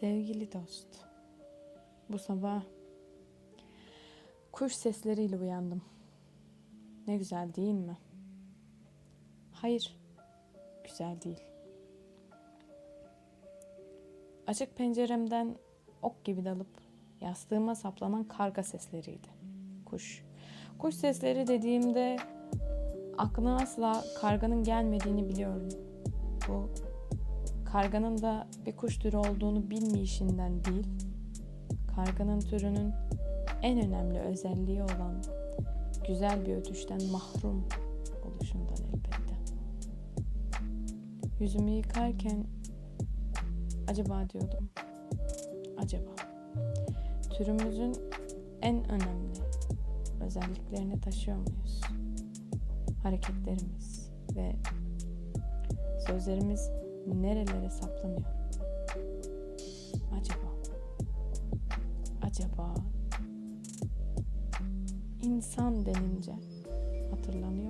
Sevgili dost, bu sabah kuş sesleriyle uyandım. Ne güzel değil mi? Hayır, güzel değil. Açık penceremden ok gibi dalıp yastığıma saplanan karga sesleriydi. Kuş. Kuş sesleri dediğimde aklına asla karganın gelmediğini biliyorum. Bu karganın da bir kuş türü olduğunu bilmeyişinden değil, karganın türünün en önemli özelliği olan güzel bir ötüşten mahrum oluşundan elbette. Yüzümü yıkarken acaba diyordum, acaba türümüzün en önemli özelliklerini taşıyor muyuz? Hareketlerimiz ve sözlerimiz nerelere saplanıyor? Acaba? Acaba insan denince hatırlanıyor?